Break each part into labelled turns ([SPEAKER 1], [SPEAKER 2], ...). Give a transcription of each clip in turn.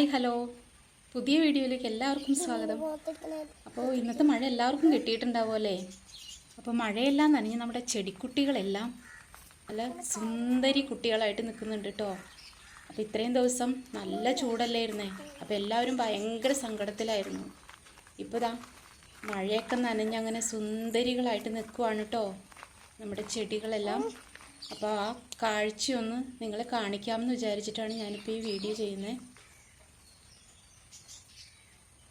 [SPEAKER 1] Hi hello. പുതിയ വീഡിയോയിലേക്ക് എല്ലാവർക്കും സ്വാഗതം. അപ്പോൾ ഇന്നത്തെ മഴ എല്ലാവർക്കും കിട്ടിയിട്ടുണ്ടാവും അല്ലേ? അപ്പോൾ മഴയെല്ലാം നനഞ്ഞ് നമ്മുടെ ചെടിക്കുട്ടികളെല്ലാം നല്ല സുന്ദരി കുട്ടികളായിട്ട് നിൽക്കുന്നുണ്ട് കേട്ടോ. അപ്പോൾ ഇത്രയും ദിവസം നല്ല ചൂടല്ലായിരുന്നേ. അപ്പോൾ എല്ലാവരും ഭയങ്കര സങ്കടത്തിലായിരുന്നു. ഇപ്പോൾ ദാ മഴയൊക്കെ നനഞ്ഞ് അങ്ങനെ സുന്ദരികളായിട്ട് നിൽക്കുവാണ് കേട്ടോ നമ്മുടെ ചെടികളെല്ലാം. അപ്പോൾ ആ കാഴ്ചയൊന്ന് നിങ്ങളെ കാണിക്കാമെന്ന് വിചാരിച്ചിട്ടാണ് ഞാനിപ്പോൾ ഈ വീഡിയോ ചെയ്യുന്നത്.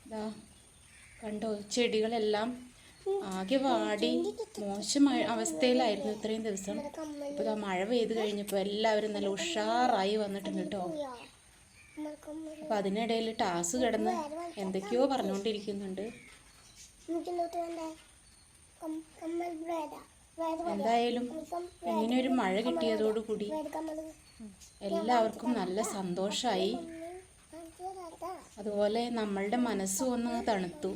[SPEAKER 1] ഇതാ കണ്ടോ ചെടികളെല്ലാം ആകെ വാടി മോശമായ അവസ്ഥയിലായിരുന്നു ഇത്രയും ദിവസം. ഇപ്പോൾ ഇതാ മഴ പെയ്ത് കഴിഞ്ഞപ്പോൾ എല്ലാവരും നല്ല ഉഷാറായി വന്നിട്ടുണ്ട് കേട്ടോ അപ്പൊ അതിനിടയിൽ ടാസ് കിടന്ന് എന്തൊക്കെയോ പറഞ്ഞുകൊണ്ടിരിക്കുന്നുണ്ട് എന്തായാലും ഇങ്ങനെ ഒരു മഴ കിട്ടിയതോടുകൂടി എല്ലാവർക്കും നല്ല സന്തോഷമായി അതുപോലെ നമ്മളുടെ മനസ്സും ഒന്ന് തണുത്തു.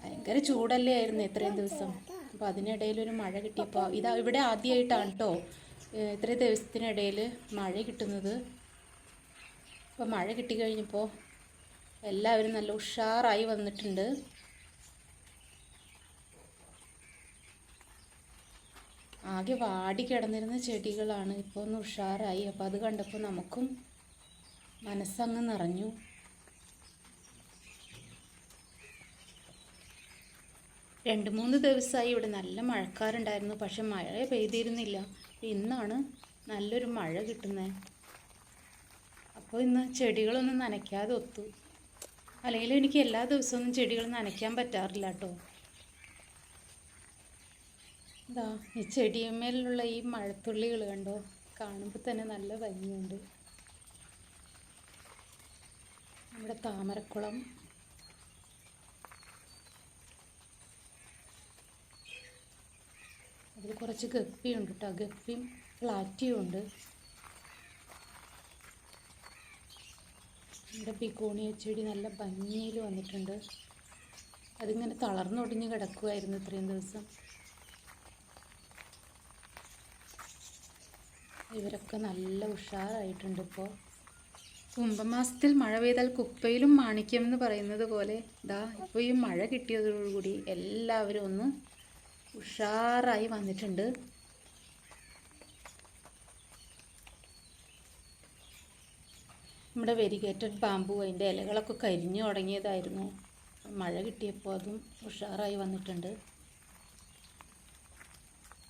[SPEAKER 1] ഭയങ്കര ചൂടല്ലേ ആയിരുന്നു ഇത്രയും ദിവസം. അപ്പോൾ അതിനിടയിൽ ഒരു മഴ കിട്ടിയപ്പോൾ ഇതാ ഇവിടെ ആദ്യമായിട്ടാണ് കേട്ടോ ഇത്രയും ദിവസത്തിനിടയിൽ മഴ കിട്ടുന്നത്. അപ്പോൾ മഴ കിട്ടിക്കഴിഞ്ഞപ്പോൾ എല്ലാവരും നല്ല ഉഷാറായി വന്നിട്ടുണ്ട്. ആകെ വാടി കിടന്നിരുന്ന ചെടികളാണ് ഇപ്പോൾ ഒന്ന് ഉഷാറായി. അപ്പോൾ അത് കണ്ടപ്പോൾ നമുക്കും മനസ്സങ്ങ് നിറഞ്ഞു. രണ്ട് മൂന്ന് ദിവസമായി ഇവിടെ നല്ല മഴക്കാറുണ്ടായിരുന്നു പക്ഷെ മഴ പെയ്തിരുന്നില്ല. ഇന്നാണ് നല്ലൊരു മഴ കിട്ടുന്നത് അപ്പോൾ ഇന്ന് ചെടികളൊന്നും നനയ്ക്കാതെ ഒത്തു. അല്ലെങ്കിൽ എനിക്ക് എല്ലാ ദിവസവും ചെടികൾ നനയ്ക്കാൻ പറ്റാറില്ല കേട്ടോ. ഇതാ ഈ ചെടിയമ്മേലുള്ള ഈ മഴത്തുള്ളികൾ കണ്ടോ? കാണുമ്പോൾ തന്നെ നല്ല ഭംഗിയുണ്ട്. നമ്മുടെ താമരക്കുളം. അതിൽ കുറച്ച് ഗപ്പിയുണ്ട് കേട്ടോ ഗപ്പിയും പ്ലാറ്റിയും ഉണ്ട്. നമ്മുടെ ബിക്കോണിയ ചെടി നല്ല ഭംഗിയിൽ വന്നിട്ടുണ്ട്. അതിങ്ങനെ തളർന്നൊടിഞ്ഞ് കിടക്കുമായിരുന്നു ഇത്രയും ദിവസം. ഇവരൊക്കെ നല്ല ഉഷാറായിട്ടുണ്ട് ഇപ്പോൾ കുംഭമാസത്തിൽ മഴ പെയ്താൽ കുപ്പയിലും മാണിക്യം എന്ന് പറയുന്നത് പോലെ ഇതാ ഇപ്പോൾ ഈ മഴ കിട്ടിയതോടുകൂടി എല്ലാവരും ഒന്ന് ഉഷാറായി വന്നിട്ടുണ്ട്. നമ്മുടെ വെരിഗേറ്റഡ് ബാമ്പു അതിന്റെ ഇലകളൊക്കെ കരിഞ്ഞു തുടങ്ങിയതായിരുന്നു. മഴ കിട്ടിയപ്പോൾ അതും ഉഷാറായി വന്നിട്ടുണ്ട്.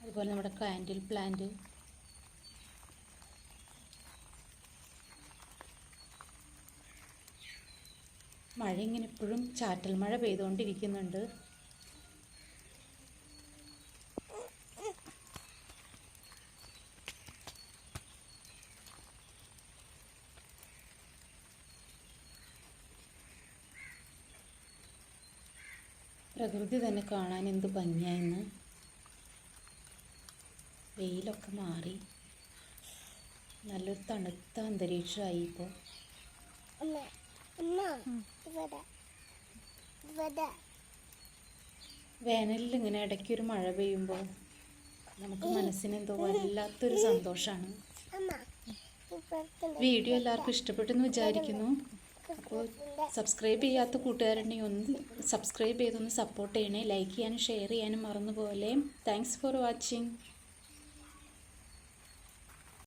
[SPEAKER 1] അതുപോലെ നമ്മുടെ കാൻഡിൽ പ്ലാന്റ് മഴ ഇങ്ങനെ ഇപ്പോഴും ചാറ്റൽ മഴ പെയ്തുകൊണ്ടിരിക്കുന്നുണ്ട്. പ്രകൃതി തന്നെ കാണാൻ എന്ത് ഭംഗിയായെന്ന് വെയിലൊക്കെ മാറി. നല്ലൊരു തണുത്ത അന്തരീക്ഷമായി ഇപ്പോൾ വേനലിൽ ഇങ്ങനെ ഇടയ്ക്ക് ഒരു മഴ പെയ്യുമ്പോൾ നമുക്ക് മനസ്സിന് എന്തോ വല്ലാത്തൊരു സന്തോഷമാണ് വീഡിയോ എല്ലാവർക്കും ഇഷ്ടപ്പെട്ടെന്ന് വിചാരിക്കുന്നു. അപ്പോൾ സബ്സ്ക്രൈബ് ചെയ്യാത്ത കൂട്ടുകാരുണ്ടെങ്കിൽ ഒന്ന് സബ്സ്ക്രൈബ് ചെയ്തൊന്ന് സപ്പോർട്ട് ചെയ്യണേ. ലൈക്ക് ചെയ്യാനും ഷെയർ ചെയ്യാനും മറന്നു പോലെ താങ്ക്സ് ഫോർ വാച്ചിങ്